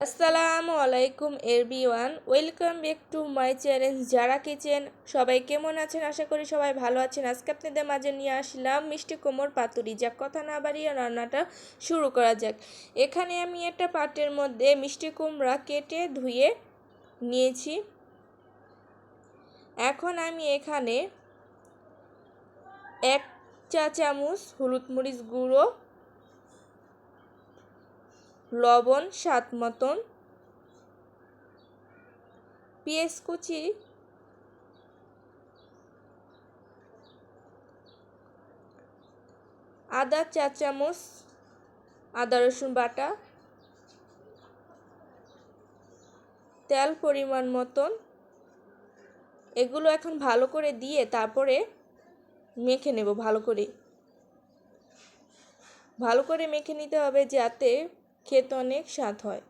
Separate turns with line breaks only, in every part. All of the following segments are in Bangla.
আসসালামু আলাইকুম everyone, welcome back to my channel Zara kitchen. সবাই কেমন আছেন? আশা করি সবাই ভালো আছেন। আজকে আপনাদের মাঝে নিয়ে আসলাম মিষ্টি কোমর পাতুরি। যাক, কথা না বাড়িয়ে রান্নাটা শুরু করা যাক। এখানে আমি একটা পাটের মধ্যে মিষ্টি কুমড়া কেটে ধুয়ে নিয়েছি। এখন আমি এখানে এক চা চামচ হলুদ মরিচ গুঁড়ো লবণ, স্বাদ মতন। পেঁয়াজ কুচি। আদা চা চামচ আদা, রসুন বাটা। তেল পরিমাণ মতন। এগুলো এখন ভালো করে দিয়ে তারপরে মেখে নেব ভালো করে। ভালো করে মেখে নিতে হবে যাতে খেতে অনেক স্বাদ হয়।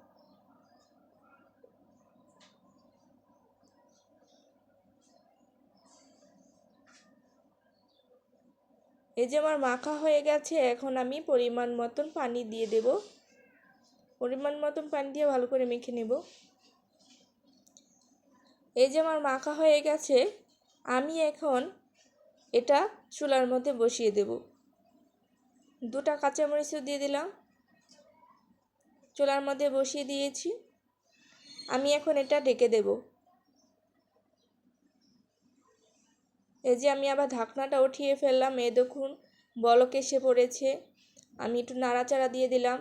এই যে আমার মাখা হয়ে গেছে, এখন আমি পরিমাণ মতন পানি দিয়ে দেব। পরিমাণ মতন পানি দিয়ে ভালো করে মেখে নেব। এই যে আমার মাখা হয়ে গেছে, আমি এখন এটা চুলার মধ্যে বসিয়ে দেব। দুটা কাঁচামরিচও দিয়ে দিলাম। চুলার মধ্যে বসিয়ে দিয়েছি। আমি এখন এটা ঢেকে দেব। এই যে আমি আবার ঢাকনাটা উঠিয়ে ফেললাম, এ দেখুন, বলক এসে পড়েছে। আমি একটু নাড়াচাড়া দিয়ে দিলাম।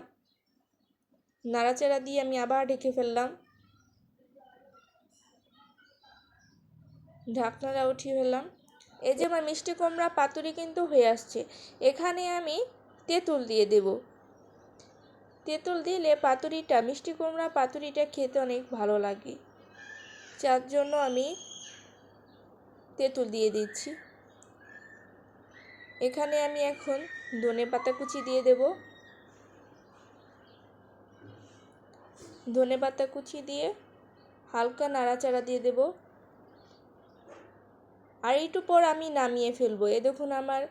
নাড়াচাড়া দিয়ে আমি আবার ঢেকে ফেললাম। ঢাকনাটা উঠিয়ে ফেললাম। এই যে আমার মিষ্টি কুমড়া পাতুরি কিন্তু হয়ে আসছে। এখানে আমি তেঁতুল দিয়ে দেবো। তেঁতুল দিলে পাতুরিটা, মিষ্টি কুমড়া পাতুরিটা খেতে অনেক ভালো লাগে। যার জন্য আমি তেঁতুল দিয়ে দিচ্ছি। এখানে আমি এখন ধনে পাতা কুচি দিয়ে দেব। ধনে পাতা কুচি দিয়ে হালকা নাড়াচাড়া দিয়ে দেব। আর একটু পর আমি নামিয়ে ফেলব। এ দেখুন আমার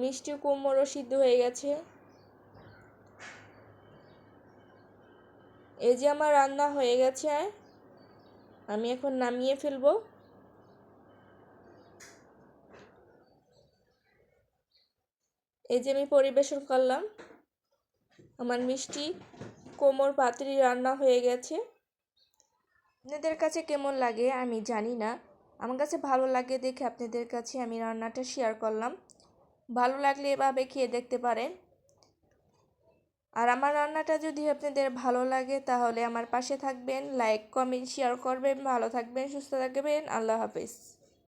মিষ্টি কুমড়ো সিদ্ধ হয়ে গেছে। এই যে আমার রান্না হয়ে গেছে, আমি এখন নামিয়ে ফেলব। এই যে আমি পরিবেশন করলাম, আমার মিষ্টি কোমর পাত্রি রান্না হয়ে গেছে। আপনাদের কাছে কেমন লাগে আমি জানি না, আমার কাছে ভালো লাগে দেখে আপনাদের কাছে আমি রান্নাটা শেয়ার করলাম। ভালো লাগলে এভাবে খেয়ে দেখতে পারেন। আর আমার রান্নাটা যদি আপনাদের ভালো লাগে, তাহলে আমার পাশে থাকবেন লাইক কমেন্ট শেয়ার করবেন, ভালো থাকবেন, সুস্থ থাকবেন, আল্লাহ হাফিজ।